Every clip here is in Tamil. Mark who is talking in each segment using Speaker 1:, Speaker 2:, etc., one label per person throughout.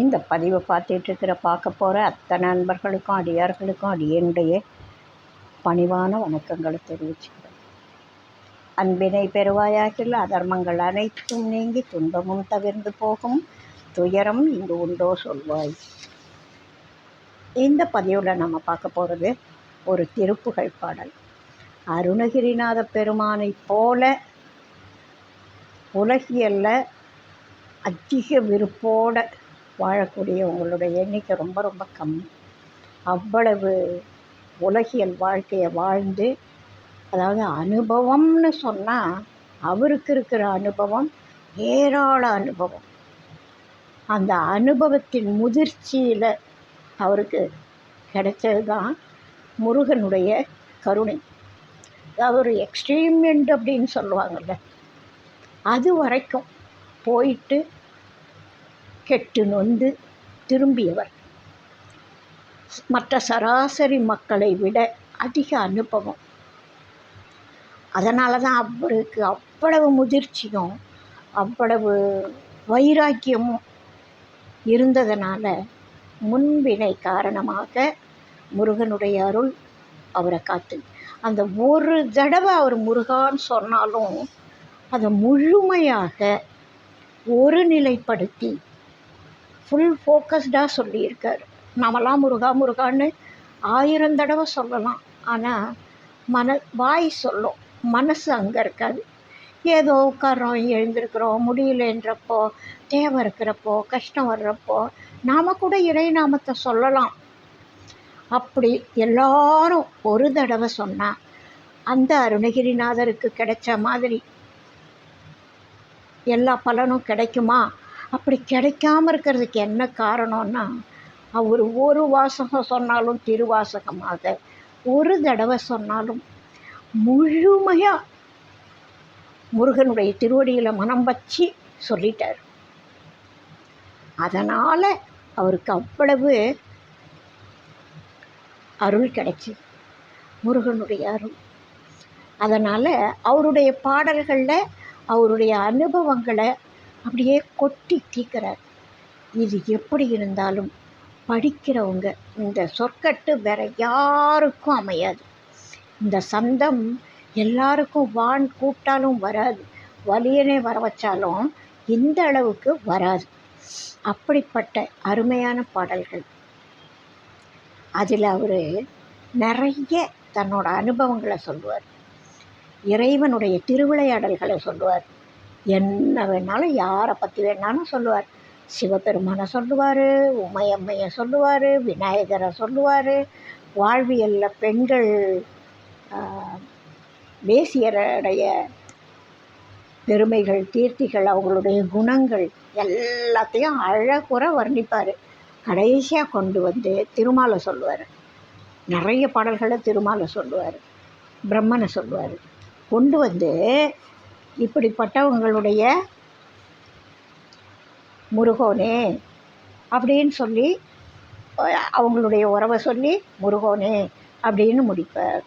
Speaker 1: இந்த பதிவை பார்த்துட்ருக்கிற பார்க்க போகிற அத்தனை நண்பர்களுக்கும் அடியார்களுக்கும் அடியனுடைய பணிவான வணக்கங்களை தெரிவிச்சுக்கிறேன். அன்பினை பெறுவாயாகில் அதர்மங்கள் அனைத்தும் நீங்கி துன்பமும் தவிர்ந்து போகும் துயரம் இங்கு உண்டோ சொல்வாய். இந்த பதிவில் நம்ம பார்க்க போகிறது ஒரு திருப்புகழ் பாடல். அருணகிரிநாத பெருமானைப் போல உலகியல்ல அதிக விருப்போட வாழக்கூடியவங்களுடைய எண்ணிக்கை ரொம்ப ரொம்ப கம்மி. அவ்வளவு உலகியல் வாழ்க்கையை வாழ்ந்து அதாவது அனுபவம்னு சொன்னால் அவருக்கு இருக்கிற அனுபவம் ஏராள அனுபவம். அந்த அனுபவத்தின் முதிர்ச்சியில் அவருக்கு கிடைச்சது தான் முருகனுடைய கருணை. அதாவது ஒரு எக்ஸ்ட்ரீமெண்ட் அப்படின்னு சொல்லுவாங்கள்ல அது வரைக்கும் போயிட்டு கெட்டு நொந்து திரும்பியவர். மற்ற சராசரி மக்களை விட அதிக அனுபவம். அதனால தான் அவருக்கு அவ்வளவு முதிர்ச்சியும் அவ்வளவு வைராக்கியமும் இருந்ததனால முன்வினை காரணமாக முருகனுடைய அருள் அவரை காத்து அந்த ஒரு தடவை அவர் முருகான்னு சொன்னாலும் அதை முழுமையாக ஒரு நிலைப்படுத்தி ஃபுல் ஃபோக்கஸ்டாக சொல்லியிருக்கார். நாமெல்லாம் முருகா முருகான்னு ஆயிரம் தடவை சொல்லலாம். ஆனால் மன வாய் சொல்லும். மனசு அங்கே இருக்காது. ஏதோ உட்காரோம் எழுந்திருக்கிறோம் முடியலன்றப்போ தேவை இருக்கிறப்போ கஷ்டம் வர்றப்போ நாம் கூட இறை நாமத்தை சொல்லலாம். அப்படி எல்லாரும் ஒரு தடவை சொன்னால் அந்த அருணகிரிநாதருக்கு கிடைச்ச மாதிரி எல்லா பலனும் கிடைக்குமா? அப்படி கிடைக்காம இருக்கிறதுக்கு என்ன காரணம்னா அவர் ஒரு வாசகம் சொன்னாலும் திருவாசகமாக ஒரு தடவை சொன்னாலும் முழுமையாக முருகனுடைய திருவடியில் மனம் வச்சு சொல்லிட்டார். அதனால் அவருக்கு அவ்வளவு அருள் கிடைச்சி முருகனுடைய அருள். அதனால் அவருடைய பாடல்களில் அவருடைய அனுபவங்களை அப்படியே கொட்டி தீர்க்கிறார். இது எப்படி இருந்தாலும் படிக்கிறவங்க இந்த சொற்கட்டு வேற யாருக்கும் அமையாது. இந்த சந்தம் எல்லாருக்கும் வான் கூப்பிட்டாலும் வராது. வலியனே வர வச்சாலும் இந்த அளவுக்கு வராது. அப்படிப்பட்ட அருமையான பாடல்கள். அதில் அவர் நிறைய தன்னோட அனுபவங்களை சொல்லுவார். இறைவனுடைய திருவிளையாடல்களை சொல்லுவார். என்ன வேணாலும் யாரை பற்றி வேணாலும் சொல்லுவார். சிவபெருமானை சொல்லுவார் உமையம்மையை சொல்லுவார் விநாயகரை சொல்லுவார். வாழ்வியலில் பெண்கள் தேசியருடைய பெருமைகள் கீர்த்திகள் அவங்களுடைய குணங்கள் எல்லாத்தையும் அழகுற வர்ணிப்பார். கடைசியாக கொண்டு வந்து திருமாலை சொல்லுவார். நிறைய பாடல்களை திருமாலை சொல்லுவார் பிரம்மனை சொல்லுவார். கொண்டு வந்து இப்படிப்பட்டவங்களுடைய முருகோனே அப்படின்னு சொல்லி அவங்களுடைய உறவை சொல்லி முருகோனே அப்படின்னு முடிப்பார்.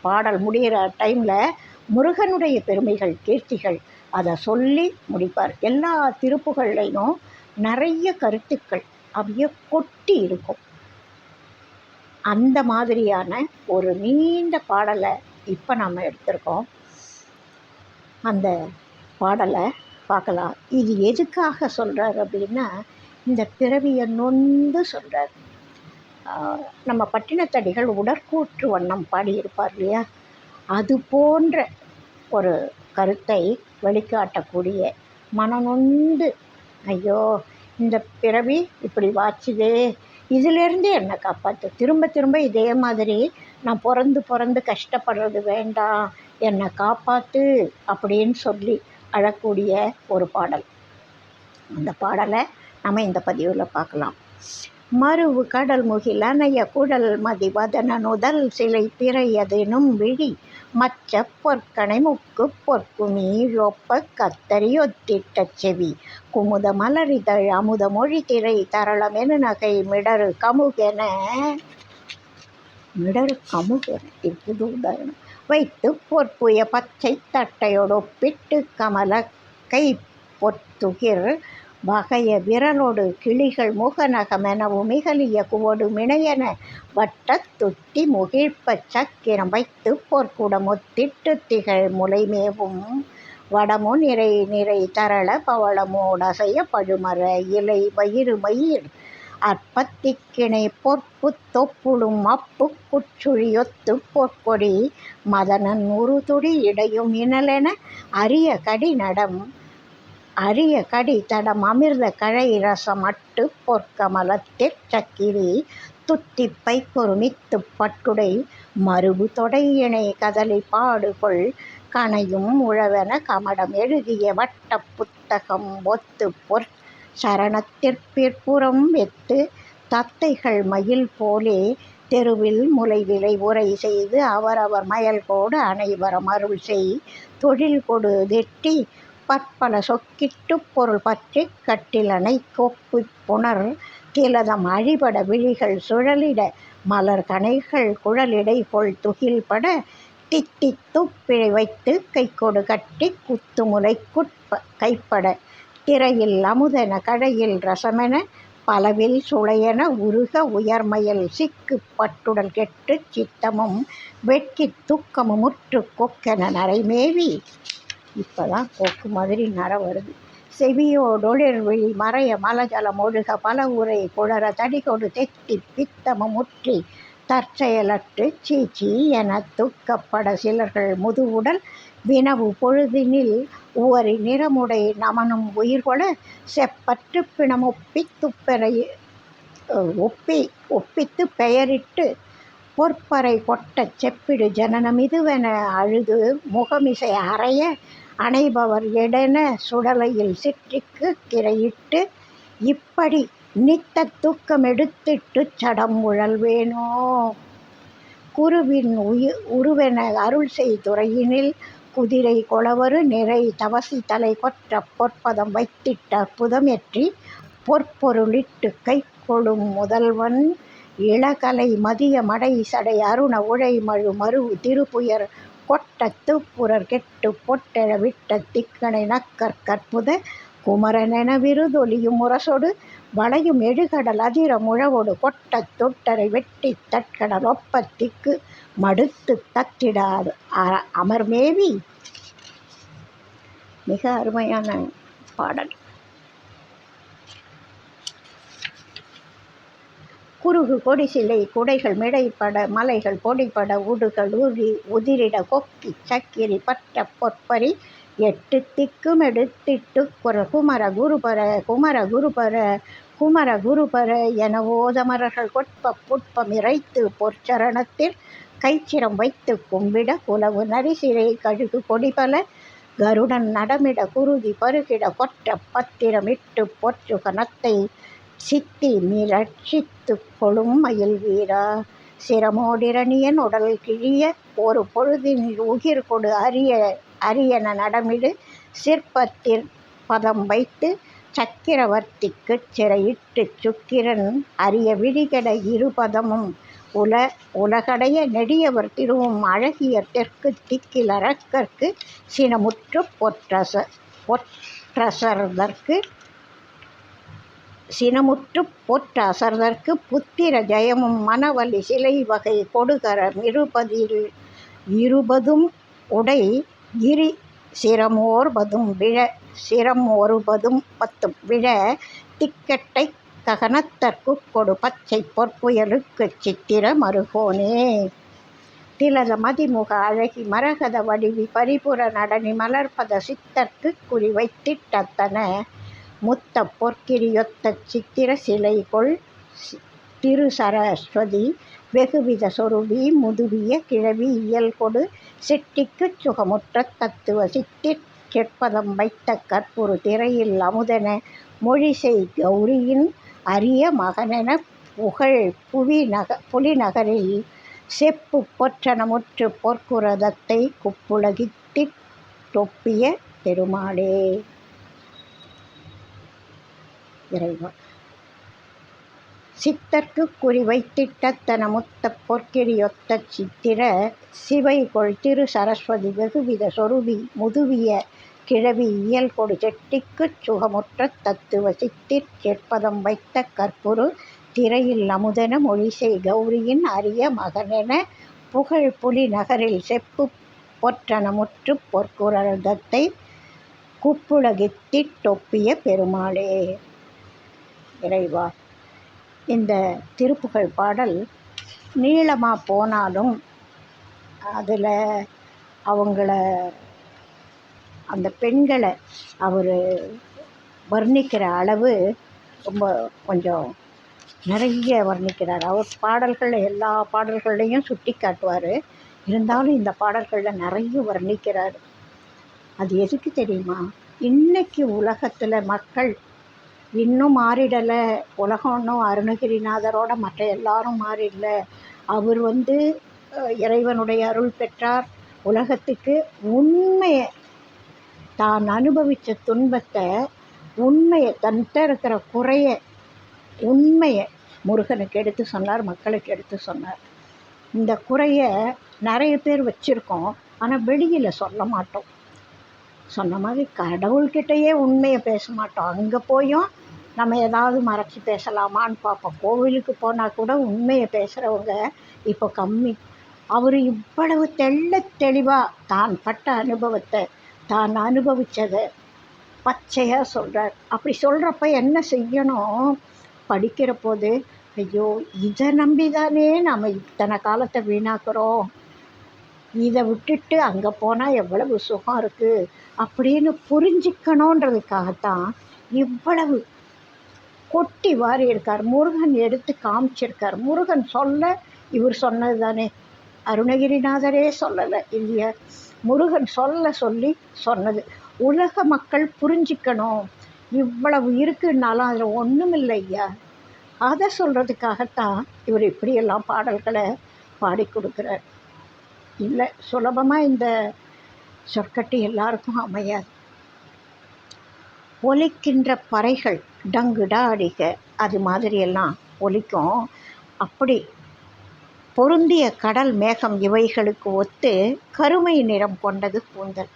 Speaker 1: பாடல் முடிகிற டைமில் முருகனுடைய பெருமைகள் கீர்த்திகள் அதை சொல்லி முடிப்பார். எல்லா திருப்புகள்லையும் நிறைய கருத்துக்கள் அப்படியே கொட்டி இருக்கும். அந்த மாதிரியான ஒரு நீண்ட பாடலை இப்போ நம்ம எடுத்திருக்கோம். அந்த பாடலை பார்க்கலாம். இது எதுக்காக சொல்கிறார் அப்படின்னா இந்த பிறவியை நொந்து சொல்கிறார் நம்ம பட்டினத்தடிகள் உடற்கூற்று வண்ணம் பாடியிருப்பார் இல்லையா? அது போன்ற ஒரு கருத்தை வெளிக்காட்டக்கூடிய மனநொந்து ஐயோ இந்த பிறவி இப்படி வாச்சுதே இதிலேருந்து என்னை காப்பாற்று திரும்ப திரும்ப இதே மாதிரி நான் பிறந்து பிறந்து கஷ்டப்படுறது வேண்டாம் என்னை காப்பாற்று அப்படின்னு சொல்லி அழக்கூடிய ஒரு பாடல். அந்த பாடலை நம்ம இந்த பதிவில் பார்க்கலாம். மறுவு கடல் முகில் அணைய குடல் மதி வதன சிலை பிறையதெனும் விழி மச்ச பொற்கனை முக்கு பொற்குமி ரொப்ப கத்தரியொத்திட்ட செவி குமுத மலரிதழ் அமுத மொழி திரை தரளமெனு நகை மிடரு கமுகென. மிடரு கமுகென. இது உதாரணம். வைத்து பொற்புய பச்சை தட்டையோடு ஒப்பிட்டு கமல கை பொத்துகிர் வகைய விரலோடு கிளிகள் முகநகமெனவும் மிகலிய குவோடு மினையென வட்டத் துட்டி முகிழ்ப்பச் சக்கிரம் வைத்துப் பொற்குடம் ஒத்திட்டு திகழ் முலைமேவும் வடமு நிறை நிறை தரள பவளமோடசைய பழுமர இலை வயிறு மயிர் அற்பத்திக்கிணை பொற்பு தொப்புளும் அப்பு குற்றுழி ஒத்துப் பொற்கொடி மதனன் உறுதுடி இடையும் இனலென அரிய கடி நடம் அரிய கடி தடம் அமிர்த கழை ரசம் அட்டு பொற்கமலத்தில் சக்கிரி துத்திப்பை பைக்கொரு பட்டுடை மருவு தொடையிணை கதலி பாடுகொள் கனையும் உழவென கமடம் எழுதிய வட்ட புத்தகம் ஒத்து பொற் சரணத்திற்பிற்புறம் வெத்து தத்தைகள் மயில் போலே தெருவில் முலைவிலை உரை செய்து அவரவர் மயல்கோடு அனைவரும் அருள் செய். தொழில் கொடு திட்டி பற்பல சொக்கிட்டு பொருள் பற்றி கட்டிலனை கொப்பிப் புணர் திலதம் அழிபட விழிகள் சுழலிட மலர் கனைகள் குழலிடை கொள் துகில்பட தித்தித் துப்பிழை வைத்து கைக்கொடு கட்டிக் குத்துமுலைக்குட் கைப்பட திரையில் அமுதென கடையில் ரசமென பலவில் சுளையென உருக உயர்மையில் சிக்கு பட்டுடல் கெட்டுச் சித்தமும் வெட்கித் துக்கமும் முற்று கொக்கென நரைமேவி. இப்பதான் கொக்கு மாதிரி நர வருது. செவியோடொளிர்விழி மறைய மலஜலம் ஒழுக பல உரை குழற தடிகொடு தெத்தி பித்தமும் முற்றி தற்செயலற்று சீச்சி என துக்கப்பட சிலர்கள் முதுவுடல் வினவு பொழுதினில் உவரி நிறமுடை நமனும் உயிர்கொள செப்பற்று பிணம் ஒப்பித்து துப்பெறை ஒப்பி ஒப்பித்து பெயரிட்டு பொற்பறை கொட்டச் செப்பிடு ஜனனம் இதுவென அழுது முகமிசை அறைய அணைபவர் எடென சுடலையில் சிற்றிக்குக் கிரையிட்டு இப்படி நித்தத் துக்கமெடுத்திட்டுச் சடம் உழல்வேனோ? குருவின் உயிர் உருவென அருள்செய் துறையினில் குதிரை கொளவரு நிறை தவசி தலை கொற்ற பொற்பதம் வைத்திட்ட புதமெற்றி பொற்பொருளிட்டு கை கைக்கொளும் முதல்வன். இளகலை மதிய மடை சடை அருண உழை மழு மருவு திருப்புயர் கொட்டத்து புரர் கெட்டு பொட்டெழ விட்ட திக்கணை நக்கற் கற்புத குமரனென விருதொலியும் முரசொடு வளையும் எழுகடல் அதிர முழவோடு கொட்டத் தொட்டரை வெட்டித் தட்கடல் ஒப்பத்திக்கு மடுத்து தத்திடாது. அமர்மேவி. மிக அருமையான பாடல். குருகு கொடிசிலை குடைகள் மிடைப்பட மலைகள் பொடிபட உடுகள் உரி உதிரிட கொக்கி சக்கிரி பற்ற பொற்பரி எட்டு திக்குமெடுத்திட்டுக் குமர குருபர குமர குருபர குமர குருபர என ஓதமரர்கள் கொட்ப புட்பம் இறைத்து பொற்சரணத்தில் கைச்சிரம் வைத்து கும்பிட குலவு நரிசிறை கழுகு கொடிபல கருடன் நடமிட குருதி பருகிட கொற்றப் பத்திரமிட்டு பொற்று கணத்தை சித்தி மிரட்சித்து கொளும் மயில் வீரா. சிரமோடிரணியன் உடல் கிழிய ஒரு பொழுதின் உயிர் கொடு அரிய அரியன நடமிடு சிற்பத்தில் பதம் வைத்து சக்கிரவர்த்திக்குச் சிறையிட்டுச் சுக்கிரன் அரிய விழிகட இருபதமும் உல உலகடைய நெடியவர் திருவும் அழகிய தெற்கு திக்கில் அரக்கற்கு சினமுற்று பொற்றச பொற்றசர்தற்கு சினமுற்றுப் பொற்றசர்தற்குப் புத்திர ஜெயமும் மணவலி சிலை வகை கொடுகர இருபதில் இருபதும் உடை இரி சிரமொருபதும் விழ சிரமொருபதும் பத்தும் விழ திக்கெட்டைக் தகனத்தற்குக் கொடு பச்சை பொற்புயலுக்குச் சித்திர மருகோனே திலத மதிமுக அழகி மரகத வடிவி பரிபுர நடனி மலர்ப்பத சித்தர்க்குக் குறிவை திட்டத்தன. முத்தப் சித்திர சிலை சித்திர சிலைகொள் திருசரஸ்வதி வெகுவித சொருவி முதுவிய கிழவி இயல்கொடு சிட்டிக்குச் சுகமுற்ற தத்துவ சித்திற் கெற்பதம் வைத்த கற்பொரு திரையில் அமுதென மொழிசெய் கௌரியின் அரிய மகனென புகழ் புவி நக புலிநகரில் செப்பு பொற்றனமுற்று பொற்குரதத்தை குப்புலகித்திட் தொப்பிய பெருமாளே. இறைவன் சித்தர்க்குக் குறிவை டத்தன முத்தப் சித்திர சிவைகொள் திருசரஸ்வதி வெகுவித சொருவி முதுவிய கிழவி இயல் கொடு செட்டிக்குச் சுகமுற்ற தத்துவ சித்திற் கேட்பதம் வைத்த கற்புரு திரையில் அமுதன மொழிசெய் கௌரியின் அரிய மகனென புகழ் புலி நகரில் செப்பு பொற்றனமுற்று பொற்குரதத்தை குப்புலகித்திட்டொப்பிய பெருமாளே. இறைவா இந்த திருப்புகழ் பாடல் நீளமாக போனாலும் அதில் அவங்கள அந்த பெண்களை அவர் வர்ணிக்கிற அளவு ரொம்ப கொஞ்சம் நிறைய வர்ணிக்கிறார். அவர் பாடல்களில் எல்லா பாடல்கள்லையும் சுட்டி காட்டுவார். இருந்தாலும் இந்த பாடல்களில் நிறைய வர்ணிக்கிறார். அது எதுக்கு தெரியுமா? இன்றைக்கி உலகத்தில் மக்கள் இன்னும் மாறிடலை. உலகம் இன்னும் அருணகிரிநாதரோட மற்ற எல்லாரும் மாறிடல. அவர் வந்து இறைவனுடைய அருள் பெற்றார். உலகத்துக்கு உண்மையை தான் அனுபவித்த துன்பத்தை உண்மையை தன்கிட்ட இருக்கிற குறைய உண்மையை முருகனுக்கு எடுத்து சொன்னார் மக்களுக்கு எடுத்து சொன்னார். இந்த குறைய நிறைய பேர் வச்சுருக்கோம். ஆனால் வெளியில் சொல்ல மாட்டோம். சொன்ன மாதிரி கடவுள்கிட்டயே உண்மையை பேச மாட்டோம். அங்கே போயும் நம்ம ஏதாவது மறைச்சி பேசலாமான்னு பார்ப்போம். கோவிலுக்கு போனால் கூட உண்மையை பேசுகிறவங்க இப்போ கம்மி. அவர் இவ்வளவு தெள்ள தெளிவாக தான் பட்ட அனுபவத்தை தான் அனுபவித்ததை பச்சையாக சொல்கிறார் அப்படி சொல்கிறப்ப என்ன செய்யணும்? படிக்கிற போது ஐயோ இதை நம்பி தானே நம்ம இத்தனை காலத்தை வீணாக்குறோம். இதை விட்டுட்டு அங்கே போனால் எவ்வளவு சுகம் இருக்குது அப்படின்னு புரிஞ்சிக்கணுன்றதுக்காகத்தான் இவ்வளவு கொட்டி வாரி இருக்கார் முருகன் எடுத்து காமிச்சிருக்கார். முருகன் சொல்ல இவர் சொன்னது தானே. அருணகிரிநாதரே சொல்லலை இல்லையா? முருகன் சொல்ல சொல்லி சொன்னது. உலக மக்கள் புரிஞ்சிக்கணும். இவ்வளவு இருக்குன்னாலும் அதில் ஒன்றும் இல்லை ஐயா. அதை சொல்கிறதுக்காகத்தான் இவர் இப்படியெல்லாம் பாடல்களை பாடி கொடுக்குறார். இல்லை சுலபமாக இந்த சொற்கட்டு எல்லாருக்கும் அமையாது. ஒலிக்கின்ற பறைகள் டங்குடா அடிக அது மாதிரியெல்லாம் ஒலிக்கும். அப்படி பொருந்திய கடல் மேகம் இவைகளுக்கு ஒத்து கருமை நிறம் கொண்டது கூந்தல்.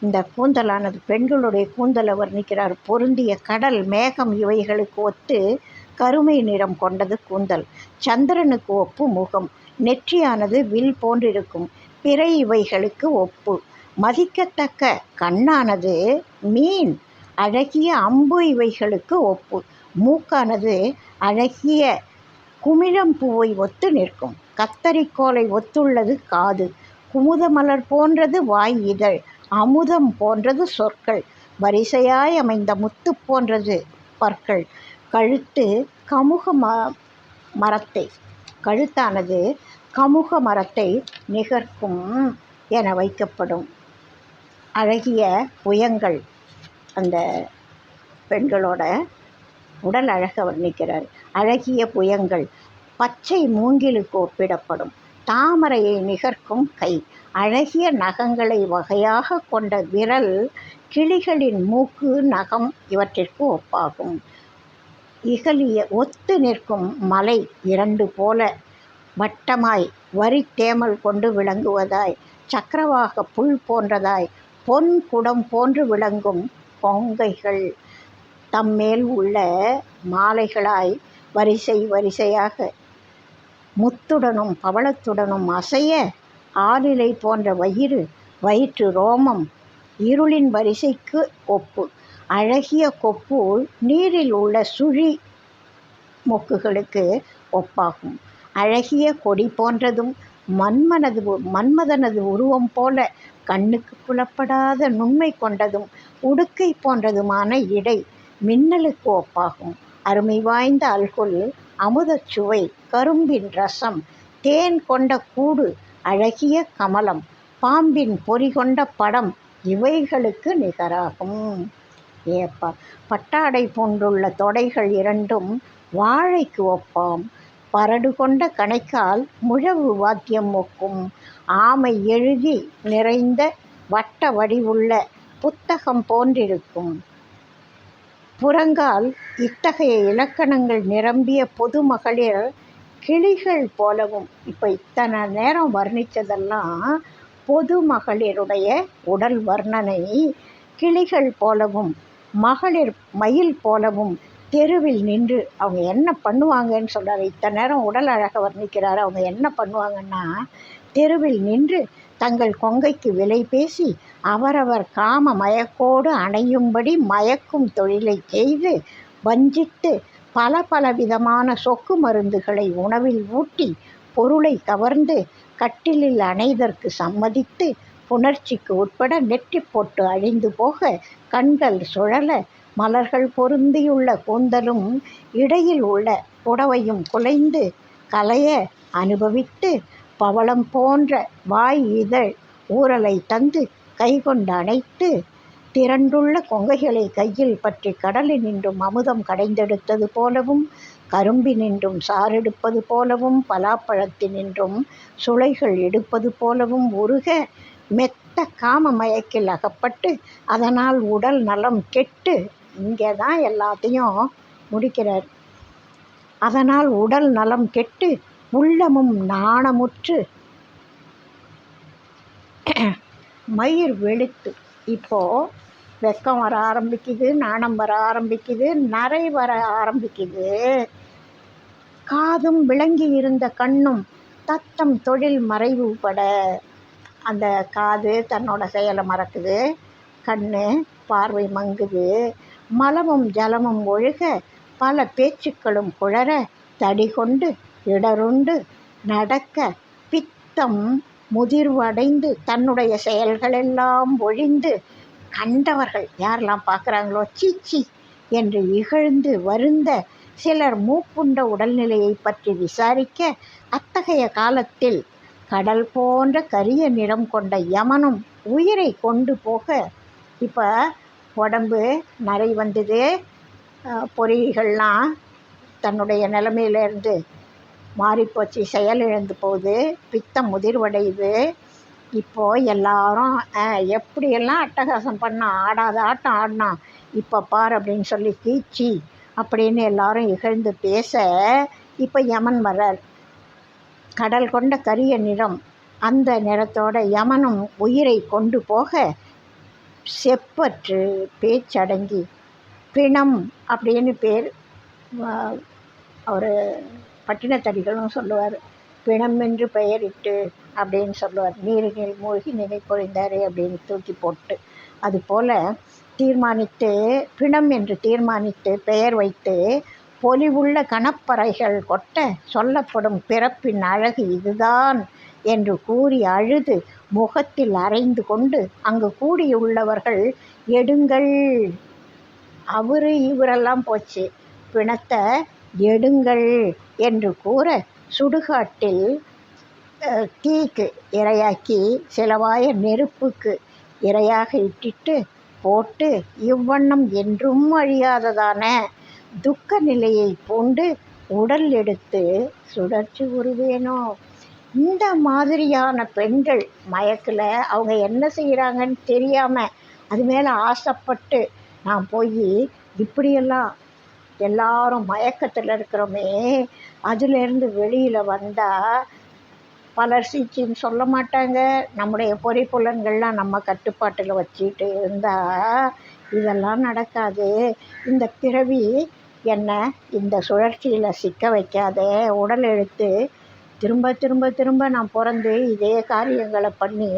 Speaker 1: இந்த கூந்தலானது பெண்களுடைய கூந்தலை வர்ணிக்கிறார் பொருந்திய கடல் மேகம் இவைகளுக்கு ஒத்து கருமை நிறம் கொண்டது கூந்தல். சந்திரனுக்கு ஒப்பு முகம் நெற்றியானது வில் போன்றிருக்கும். பிறை இவைகளுக்கு ஒப்பு. மதிக்கத்தக்க கண்ணானது மீன் அழகிய அம்பு இவைகளுக்கு ஒப்பு. மூக்கானது அழகிய குமிழம்பூவை ஒத்து நிற்கும். கத்தரிக்கோலை ஒத்துள்ளது காது. குமுத மலர் போன்றது வாய் இதழ். அமுதம் போன்றது சொற்கள். வரிசையாய் அமைந்த முத்து போன்றது பற்கள். கழுத்து கமுக ம மரத்தை. கழுத்தானது கமுக மரத்தை நிகர்க்கும் என வைக்கப்படும். அழகிய புயங்கள் அந்த பெண்களோட உடல் அழகை வர்ணிக்கிறார். அழகிய புயங்கள். பச்சை மூங்கிலுக்கு ஒப்பிடப்படும். தாமரையை நிகர்க்கும் கை. அழகிய நகங்களை வகையாக கொண்ட விரல் கிளிகளின் மூக்கு நகம் இவற்றிற்கு ஒப்பாகும். இகலிய ஒத்து நிற்கும் மலை இரண்டு போல வட்டமாய் வரித்தேமல் தேமல் கொண்டு விளங்குவதாய் சக்கரவாக புல் போன்றதாய் பொன் குடம் போன்று விளங்கும் கொங்கைகள் தம்மேல் உள்ள மாலைகளாய் வரிசை வரிசையாக முத்துடனும் பவளத்துடனும் அசைய ஆளிலை போன்ற வயிறு வயிற்று ரோமம் இருளின் வரிசைக்கு ஒப்பு. அழகிய கொப்பு நீரில் உள்ள சுழி மொக்குகளுக்கு ஒப்பாகும். அழகிய கொடி போன்றதும் மன்மனது மன்மதனது உருவம் போல கண்ணுக்கு புலப்படாத நுண்மை கொண்டதும் உடுக்கை போன்றதுமான இடை மின்னலுக்கு ஒப்பாகும். அருமை வாய்ந்த அல்குல் அமுதச் சுவை கரும்பின் ரசம் தேன் கொண்ட கூடு அழகிய கமலம் பாம்பின் பொறி கொண்ட படம் இவைகளுக்கு நிகராகும். ஏப்பா பட்டாடை போன்றுள்ள தொடைகள் இரண்டும் வாழைக்கு ஒப்பாம். பரடு கொண்ட கணைக்கால் முழவு வாத்தியம் மொக்கும். ஆமை எழுதி நிறைந்த வட்ட வடிவுள்ள புத்தகம் போன்றிருக்கும். புறங்கால் இத்தகைய இலக்கணங்கள் நிரம்பிய பொது மகளிர் கிளிகள் போலவும் இப்போ இத்தனை நேரம் வர்ணித்ததெல்லாம் பொது மகளிருடைய உடல் வர்ணனை கிளிகள் போலவும் மகளிர் மயில் போலவும் தெருவில் நின்று அவங்க என்ன பண்ணுவாங்கன்னு சொல்கிறாரு இத்தனை நேரம் உடல் அழகை வர்ணிக்கிறாரு. அவங்க என்ன பண்ணுவாங்கன்னா தெருவில் நின்று தங்கள் கொங்கைக்கு விலை பேசி அவரவர் காம மயக்கோடு அணையும்படி மயக்கும் தொழிலை செய்து வஞ்சித்து பல பல விதமான சொக்கு மருந்துகளை உணவில் ஊட்டி பொருளை கவர்ந்து கட்டிலில் அணைதற்கு சம்மதித்து புணர்ச்சிக்கு உட்பட நெற்றி போட்டு அழிந்து போக கண்கள் சுழல மலர்கள் பொருந்தியுள்ள கூந்தலும் இடையில் உள்ள புடவையும் குலைந்து கலைய அனுபவித்து பவளம் போன்ற வாய் இதழ் ஊறலை தந்து கைகொண்டு அணைத்து திரண்டுள்ள கொங்கைகளை கையில் பற்றி கடலினின்றும் அமுதம் கடைந்தெடுத்தது போலவும் கரும்பி நின்றும் சாறெடுப்பது போலவும் பலாப்பழத்தினின்றும் சுளைகள் எடுப்பது போலவும் உருக மெத்த காம மயக்கில் அகப்பட்டு அதனால் உடல் நலம் கெட்டு இங்கே தான் எல்லாத்தையும் முடிக்கிறார். அதனால் உடல் நலம் கெட்டு உள்ளமும் நாணமுற்று. மயிர் வெளுத்து. இப்போது வெக்கம் வர ஆரம்பிக்குது நாணம் வர ஆரம்பிக்குது நரை வர ஆரம்பிக்குது. காதும் விளங்கி இருந்த கண்ணும் தத்தம் தொழில் மறைவுபட அந்த காது தன்னோட செயலை மறக்குது. கண் பார்வை மங்குது. மலமும் ஜலமும் ஒழுக பல பேச்சுக்களும் குழற தடி கொண்டு இடருண்டு நடக்க பித்தம் முதிர்வடைந்து தன்னுடைய செயல்களெல்லாம் ஒழிந்து கண்டவர்கள் யாரெல்லாம் பார்க்குறாங்களோ சீச்சி என்று இகழ்ந்து வருந்த சிலர் மூப்புண்ட உடல்நிலையை பற்றி விசாரிக்க அத்தகைய காலத்தில் கடல் போன்ற கரிய நிறம் கொண்ட யமனும் உயிரை கொண்டு போக இப்போ உடம்பு நிறை வந்தது. பொறிகள்லாம் தன்னுடைய நிலமையிலேருந்து மாறிப்போச்சு செயல் இழந்து போகுது பித்தம் முதிர்வடையுது. இப்போது எல்லாரும் எப்படியெல்லாம் அட்டகாசம் பண்ணான் ஆடாத ஆட்டம் ஆடினான் இப்போ பார் அப்படின்னு சொல்லி கீச்சி அப்படின்னு எல்லாரும் இகழ்ந்து பேச இப்போ யமன் வர்றார். கடல் கொண்ட கரிய நிறம். அந்த நிறத்தோட யமனும் உயிரை கொண்டு போக செப்பற்று பேச்சடங்கி பிணம் அப்படின்னு பேர் அவர் பட்டினத்தடிகளும் சொல்லுவார். பிணம் என்று பெயரிட்டு அப்படின்னு சொல்லுவார். நீரினில் மூழ்கி நினை பொழிந்தாரே அப்படின்னு தூக்கி போட்டு. அதுபோல் தீர்மானித்து பிணம் என்று தீர்மானித்து பெயர் வைத்து பொலிவுள்ள கணப்பறைகள் கொட்ட சொல்லப்படும் பிறப்பின் அழகு இதுதான். என்று கூறி அழுது முகத்தில் அரைந்து கொண்டு அங்கு கூடியுள்ளவர்கள் எடுங்கள். அவரு இவரெல்லாம் போச்சு. பிணத்தை எடுங்கள் என்று கூற சுடுகாட்டில் தீக்கு இரையாக்கி சிலவாய நெருப்புக்கு இரையாக இட்டிட்டு போட்டு இவ்வண்ணம் என்றும் அழியாததான துக்க நிலையை பூண்டு உடல் எடுத்து சுழற்சி உருவேனோ? இந்த மாதிரியான பெண்கள் மயக்கில் அவங்க என்ன செய்கிறாங்கன்னு தெரியாமல் அது மேலே ஆசைப்பட்டு நான் போய் இப்படியெல்லாம் எல்லாரும் மயக்கத்தில் இருக்கிறோமே அதுலேருந்து வெளியில் வந்தால் பலர் சீச்சின்னு சொல்ல மாட்டாங்க. நம்முடைய பொறிப்புலன்கள்லாம் நம்ம கட்டுப்பாட்டில் வச்சுட்டு இருந்தால் இதெல்லாம் நடக்காது. இந்த பிறவி என்ன இந்த சுழற்சியில் சிக்க வைக்காத உடல் எழுத்து திரும்ப திரும்ப திரும்ப நான் பிறந்து இதே காரியங்களை பண்ணி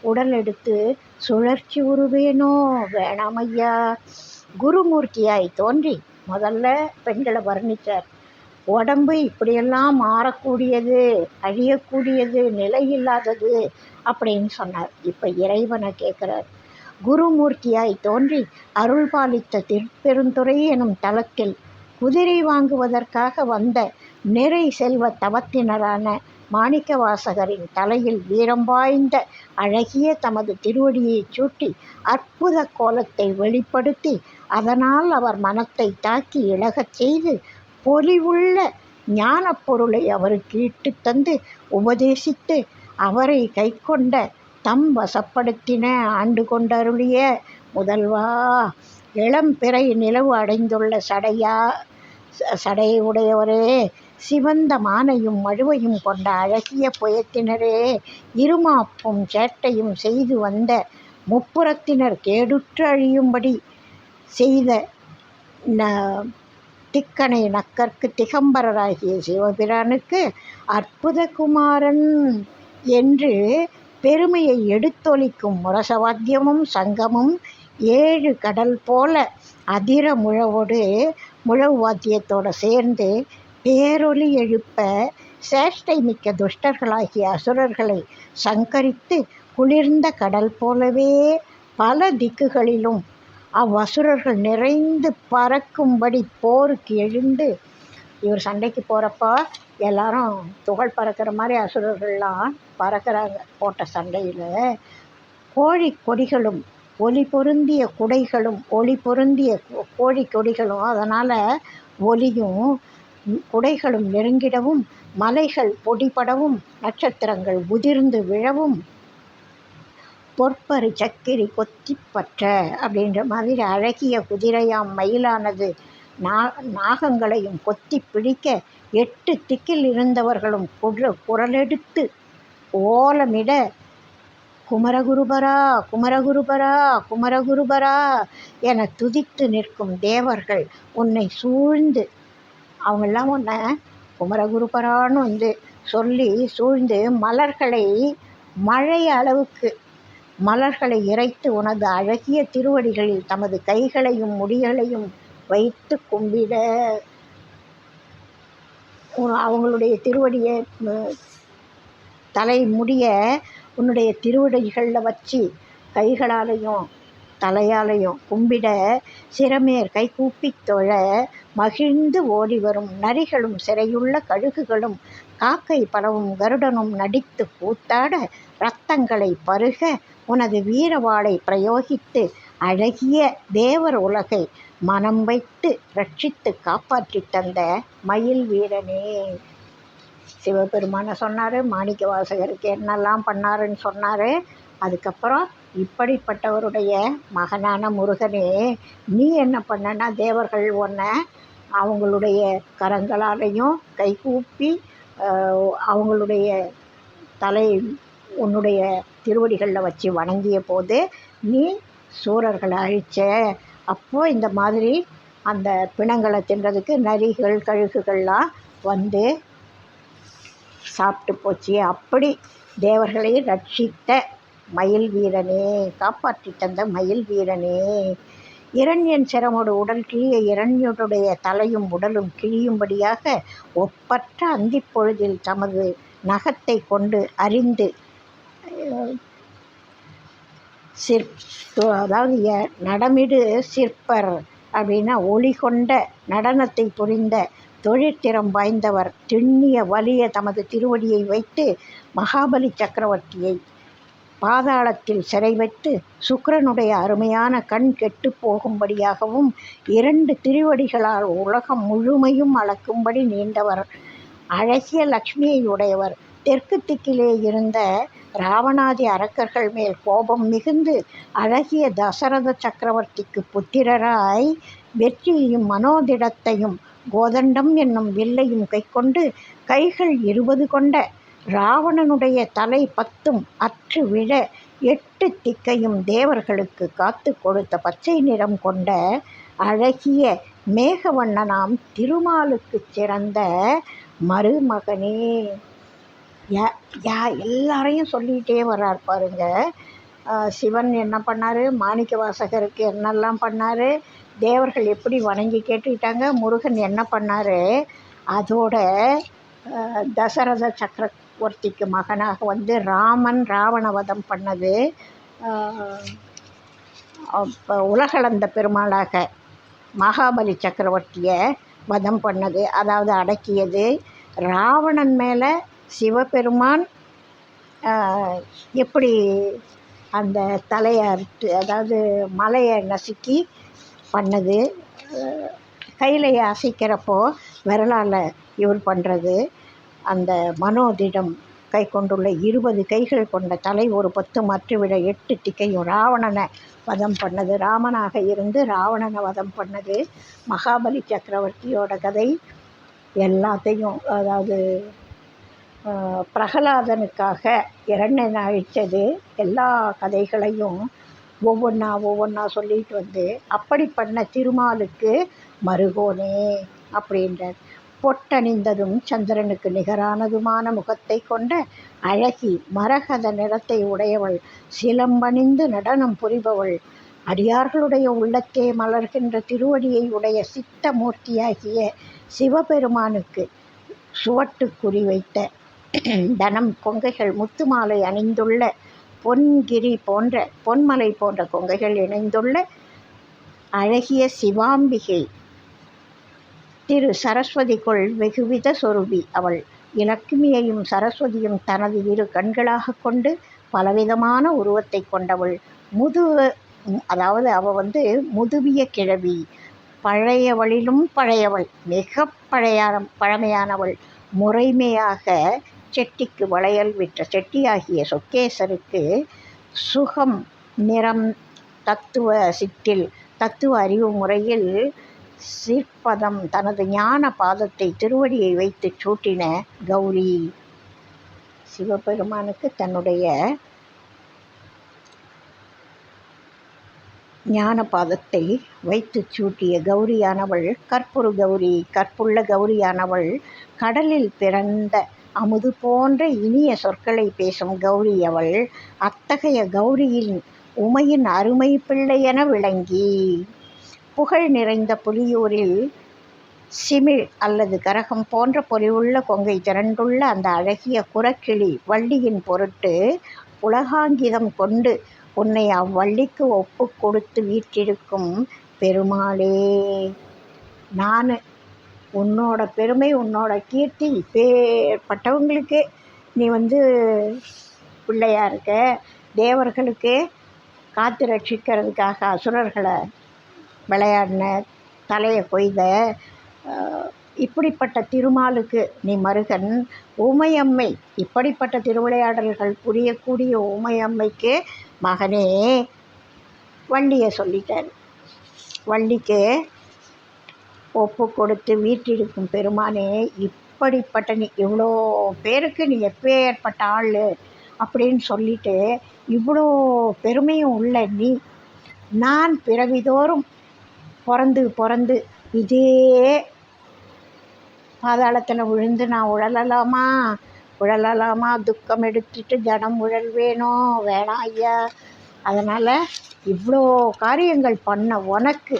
Speaker 1: உடல் எடுத்து சுழற்சி உருவேனோ? வேணாம் ஐயா. குருமூர்த்தியாய் தோன்றி முதல்ல பெண்களை வர்ணித்தார். உடம்பு இப்படியெல்லாம் மாறக்கூடியது அழியக்கூடியது நிலை இல்லாதது அப்படின்னு சொன்னார். இப்போ இறைவனை கேட்குறார். குருமூர்த்தியாய் தோன்றி அருள் பாலித்த திருப்பெருந்துறை எனும் தளத்தில் குதிரை வாங்குவதற்காக வந்த நிறை செல்வ தவத்தினரான மாணிக்க வாசகரின் தலையில் வீரம் வாய்ந்த அழகிய தமது திருவடியை சூட்டி அற்புத கோலத்தை வெளிப்படுத்தி அதனால் அவர் மனத்தை தாக்கி இழகச் செய்து பொலிவுள்ள ஞான பொருளை அவருக்கு இட்டு தந்து உபதேசித்து அவரை கை கொண்ட தம் வசப்படுத்தின ஆண்டு கொண்டருளிய முதல்வா இளம்பிறை நிலவு அடைந்துள்ள சடையா சடையை உடையவரே சிவந்த மானையும் மழுவையும் கொண்ட அழகிய புயத்தினரே இருமாப்பும் சேட்டையும் செய்து வந்த முப்புறத்தினர் கேடுற்று அழியும்படி செய்த ந திக்கனை நக்கற்கு திகம்பரராகிய சிவபிரானுக்கு அற்புத குமாரன் என்று பெருமையை எடுத்தொழிக்கும் முரசவாத்தியமும் சங்கமும் ஏழு கடல் போல அதிர முழவோடு முழவு வாத்தியத்தோடு சேர்ந்து பேரொலி எழுப்ப சேஷ்டை மிக்க துஷ்டர்களாகிய அசுரர்களை சங்கரித்து குளிர்ந்த கடல் போலவே பல திக்குகளிலும் அவ்வசுரர்கள் நிறைந்து பறக்கும்படி போருக்கு எழுந்து இவர் சண்டைக்கு போகிறப்ப எல்லாரும் துகள் பறக்கிற மாதிரி அசுரர்கள்லாம் பறக்கிறாங்க. போட்ட சண்டையில் கோழி கொடிகளும் ஒளி பொருந்திய குடைகளும் ஒளி பொருந்திய கோ- கோழி கொடிகளும் அதனால் ஒலியும் குடைகளும் நெருங்கிடவும் மலைகள் பொடிபடவும் நட்சத்திரங்கள் உதிர்ந்து விழவும். பொற்பரு சக்கிரி கொத்திப்பற்ற அப்படின்ற மாதிரி அழகிய குதிரையாம் மயிலானது நா நாகங்களையும் கொத்தி பிடிக்க எட்டு திக்கில் இருந்தவர்களும் குர குரலெடுத்து ஓலமிட குமரகுருபரா குமரகுருபரா குமரகுருபரா என துதித்து நிற்கும் தேவர்கள் உன்னை சூழ்ந்து அவங்கெல்லாம் ஒன்று குமரகுருபரான்னு வந்து சொல்லி சூழ்ந்து மலர்களை மழை அளவுக்கு மலர்களை இறைத்து உனது அழகிய திருவடிகளில் தமது கைகளையும் முடிகளையும் வைத்து கும்பிட. அவங்களுடைய திருவடியை தலை முடிய உன்னுடைய திருவடிகளில் வச்சு கைகளாலையும் தலையாலையும் கும்பிட சிரமேர் கைகூப்பித் தொழ மகிழ்ந்து ஓடிவரும் நரிகளும் சிறையுள்ள கழுகுகளும் காக்கை பலவும் கருடனும் நடித்து கூத்தாட இரத்தங்களை பருக உனது வீரவாளை பிரயோகித்து அழகிய தேவர் உலகை மனம் வைத்து ரட்சித்து காப்பாற்றி தந்த மயில் வீரனே. சிவபெருமானை சொன்னார் மாணிக்க வாசகருக்கு என்னெல்லாம் பண்ணாருன்னு சொன்னார். அதுக்கப்புறம் இப்படிப்பட்டவருடைய மகனான முருகனே நீ என்ன பண்ணனா தேவர்கள் உன்னை அவங்களுடைய கரங்களாலையும் கைகூப்பி அவங்களுடைய தலை உன்னுடைய திருவடிகளில் வச்சு வணங்கிய போது நீ சூரர்களை அழிச்ச. அப்போ இந்த மாதிரி அந்த பிணங்களை தின்றதுக்கு நரிகள் கழுகுகள்லாம் வந்து சாப்பிட்டு போச்சு. அப்படி தேவர்களை ரட்சித்த மயில் வீரனே காப்பாற்றி தந்த மயில் வீரனே. இரண்யன் சிரமோடு உடல் கிழிய இரண்யனுடைய தலையும் உடலும் கிழியும்படியாக ஒப்பற்ற அந்திப்பொழுதில் தமது நகத்தை கொண்டு அறிந்து சிற்ப சிற் அதாவது நடமிடு சிற்பர் அப்படின்னா ஒளி கொண்ட நடனத்தை புரிந்த தொழிற்திறம் வாய்ந்தவர் திண்ணிய வலிய தமது திருவடியை வைத்து மகாபலி சக்கரவர்த்தியை பாதாளத்தில் சிறை வைத்து சுக்கரனுடைய அருமையான கண் கெட்டு போகும்படியாகவும் இரண்டு திருவடிகளால் உலகம் முழுமையும் அளக்கும்படி நீண்டவர். அழகிய லக்ஷ்மியை உடையவர். தெற்கு திக்கிலே இருந்த ராவணாதி அரக்கர்கள் மேல் கோபம் மிகுந்து அழகிய தசரத சக்கரவர்த்திக்கு புத்திரராய் வெற்றியையும் மனோதிடத்தையும் கோதண்டம் என்னும் வில்லையும் கைக்கொண்டு கைகள் இருபது கொண்ட ராவணனுடைய தலை பத்தும் அற்று விழ எட்டு திக்கையும் தேவர்களுக்கு காத்து கொடுத்த பச்சை நிறம் கொண்ட அழகிய மேகவண்ணனாம் திருமாலுக்குச் சிறந்த மருமகனே. யா யா எல்லாரையும் சொல்லிகிட்டே வர்றார் பாருங்க. சிவன் என்ன பண்ணார்? மாணிக்க வாசகருக்கு என்னெல்லாம் பண்ணார்? தேவர்கள் எப்படி வணங்கி கேட்டுக்கிட்டாங்க? முருகன் என்ன பண்ணார்? அதோட தசரத சக்கர சக்கரவர்த்திக்கு மகனாக வந்து ராமன் ராவணவதம் பண்ணது. உலகளந்த பெருமாளாக மகாபலி சக்கரவர்த்தியை வதம் பண்ணது. அதாவது அடக்கியது ராவணன் மேலே சிவபெருமான் எப்படி அந்த தலையை அறுத்து அதாவது மலையை நசுக்கி பண்ணது. ஆஹ், கையிலையை அசைக்கிறப்போ விரலால் இவர் பண்ணுறது அந்த மனோதிடம் கை கொண்டுள்ள இருபது கைகள் கொண்ட தலை ஒரு பத்து மற்றுவிட எட்டு திக்கையும் ராவணனை வதம் பண்ணது ராமனாக இருந்து ராவணனை வதம் பண்ணது மகாபலி சக்கரவர்த்தியோட கதை. எல்லாத்தையும் அதாவது பிரகலாதனுக்காக இரண்டனை அழித்தது. எல்லா கதைகளையும் ஒவ்வொன்றா ஒவ்வொன்றா சொல்லிட்டு வந்து அப்படி பண்ண திருமாலுக்கு மருகோனே அப்படின்றார். பொட்டணிந்ததும் சந்திரனுக்கு நிகரானதுமான முகத்தை கொண்ட அழகி மரகத நிறத்தை உடையவள் சிலம்பணிந்து நடனம் புரிபவள். அடியார்களுடைய உள்ளத்தே மலர்கின்ற திருவடியை உடைய சித்த மூர்த்தியாகிய சிவபெருமானுக்கு சுவட்டு குறி வைத்த தனம் கொங்கைகள் முத்துமாலை அணிந்துள்ள பொன்கிரி போன்ற பொன்மலை போன்ற கொங்கைகள் இணைந்துள்ள அழகிய சிவாம்பிகை திரு சரஸ்வதிக்குள் வெகுவித சொருபி அவள். இலக்குமியையும் சரஸ்வதியும் தனது இரு கண்களாக கொண்டு பலவிதமான உருவத்தை கொண்டவள். முது அதாவது அவள் வந்து முதுவிய கிழவி. பழையவளிலும் பழையவள். மிக பழையான பழமையானவள். முறைமையாக செட்டிக்கு வளையல் விற்ற செட்டியாகிய சொக்கேசருக்கு சுகம் நிறம் தத்துவ சிற்றில் தத்துவ அறிவு முறையில் சிற்பதம் தனது ஞான பாதத்தை திருவடியை வைத்து சூட்டின கௌரி. சிவபெருமானுக்கு தன்னுடைய ஞான பாதத்தை வைத்து சூட்டிய கௌரியானவள் கற்புரு கௌரி கற்புள்ள கௌரியானவள் கடலில் பிறந்த அமுது போன்ற இனிய சொற்களை பேசும் கௌரி அவள். அத்தகைய கௌரியின் உமையின் அருமை பிள்ளையென விளங்கி புகழ் நிறைந்த புலியூரில் சிமிழ் அல்லது கரகம் போன்ற பொலிவுள்ள கொங்கை திரண்டுள்ள அந்த அழகிய குரக்கிளி வள்ளியின் பொருட்டு உலகாங்கிதம் கொண்டு உன்னை அவ்வள்ளிக்கு ஒப்பு கொடுத்து வீற்றிருக்கும் பெருமாளே. நான் உன்னோட பெருமை உன்னோட கீர்த்தி இப்பேற்பட்டவங்களுக்கு நீ வந்து பிள்ளையாக இருக்க தேவர்களுக்கு காத்து ரட்சிக்கிறதுக்காக அசுரர்களை விளையாடின தலையை கொய்த இப்படிப்பட்ட திருமாலுக்கு நீ மருகன். ஊமையம்மை இப்படிப்பட்ட திருவிளையாடல்கள் புரியக்கூடிய ஊமையம்மைக்கு மகனே வள்ளியை சொல்லிட்டார். வள்ளிக்கு ஒப்பு கொடுத்து வீட்டிருக்கும் பெருமானே இப்படிப்பட்ட நீ இவ்வளோ பேருக்கு நீ எப்பேற்பட்ட ஆள் அப்படின்னு சொல்லிட்டு இவ்வளோ பெருமையும் உள்ள நீ நான் பிறவிதோறும் பிறந்து பிறந்து இதே பாதாளத்தில் விழுந்து நான் உழலலாமா? உழலலாமா? துக்கம் எடுத்துட்டு ஜனம் உழல் வேணும் வேணாம் ஐயா. அதனால் இவ்வளோ காரியங்கள் பண்ண உனக்கு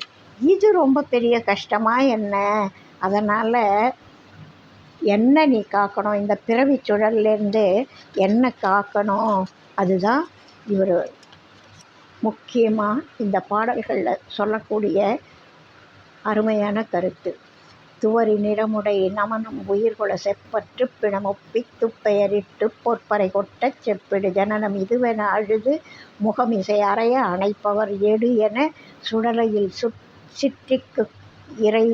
Speaker 1: இது ரொம்ப பெரிய கஷ்டமா என்ன? அதனால் என்ன நீ காக்கணும்? இந்த பிறவி சுழல்லேருந்து என்ன காக்கணும்? அதுதான் இவர் முக்கியமாக இந்த பாடல்களில் சொல்லக்கூடிய அருமையான கருத்து. துவரி நிறமுடை நமனும் உயிர்கொள செப்பற்று பிணமொப்பி துப்பெயரிட்டு பொற்பறை கொட்டச் செப்பிடு. ஜனனம் இதுவென அழுது முகமிசை அறைய அணைப்பவர் எடு என சுடலையில் சுட் சிற்றிக்கு இறை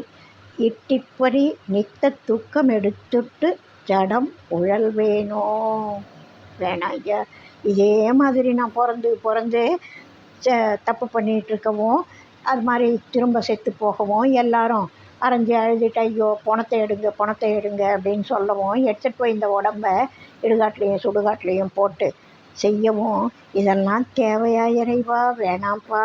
Speaker 1: இட்டிப்பறி நித்த தூக்கம் எடுத்துட்டு ஜடம் உழல்வேனோ? வேணாம் ஐயா இதே மாதிரி நான் பிறந்து பிறந்து ச- தப்பு பண்ணிகிட்டு இருக்கவும் அது மாதிரி திரும்ப செத்து போகவும் எல்லாரும் அரைஞ்சி அழுதுட்டு ஐயோ பணத்தை எடுங்க பணத்தை எடுங்க அப்படின்னு சொல்லவும் எடுத்துகிட்டு போய் இந்த உடம்ப இடுகாட்லேயும் சுடுகாட்லேயும் போட்டு செய்யவும் இதெல்லாம் தேவையா இறைவா? வேணாம்ப்பா.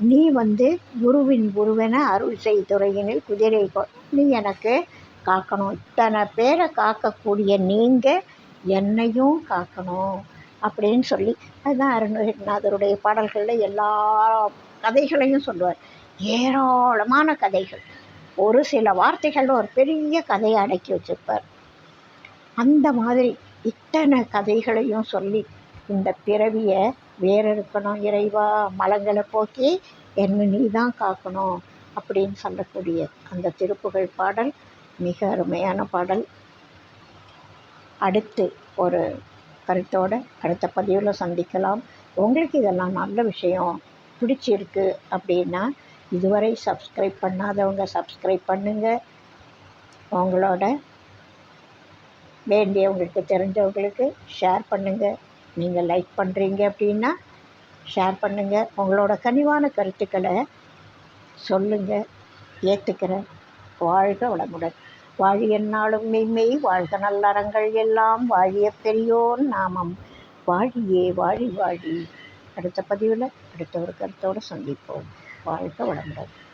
Speaker 1: நீ வந்து குருவின் குருவென அருள் செய் துறையினில் குதிரை நீ எனக்கு காக்கணும். இத்தனை பேரை காக்கக்கூடிய நீங்கள் என்னையும் காக்கணும் அப்படின்னு சொல்லி அதுதான் அருணகிரிநாதருடைய பாடல்களில் எல்லா கதைகளையும் சொல்லுவார். ஏராளமான கதைகள். ஒரு சில வார்த்தைகள் ஒரு பெரிய கதையை அடக்கி வச்சிருப்பார். அந்த மாதிரி இத்தனை கதைகளையும் சொல்லி இந்த பிறவியை வேற இருக்கணும் இறைவா மலங்களை போக்கி என்ன நீ தான் காக்கணும் அப்படின்னு சொல்லக்கூடிய அந்த திருப்புகழ் பாடல் மிக அருமையான பாடல். அடுத்து ஒரு கருத்தோட அடுத்த பதிவில் சந்திக்கலாம். உங்களுக்கு இதெல்லாம் நல்ல விஷயம். பிடிச்சிருக்கு அப்படின்னா இதுவரை சப்ஸ்கிரைப் பண்ணாதவங்க சப்ஸ்கிரைப் பண்ணுங்கள் உங்களோட வேண்டியவங்களுக்கு தெரிஞ்சவங்களுக்கு ஷேர் பண்ணுங்கள் நீங்கள் லைக் பண்ணுறீங்க அப்படின்னா ஷேர் பண்ணுங்கள் உங்களோட கனிவான கருத்துக்களை சொல்லுங்கள் ஏற்றுக்கிறேன் வாழ்க வளமுடன். வாழிய நாளும் மெய்மெய் வாழ்க நல்லறங்கள் எல்லாம் வாழிய பெரியோன் நாமம். வாழியே வாழி வாழி. அடுத்த பதிவில் அடுத்த ஒரு கருத்தோடு சந்திப்போம். வாழ்க வளமுடன்.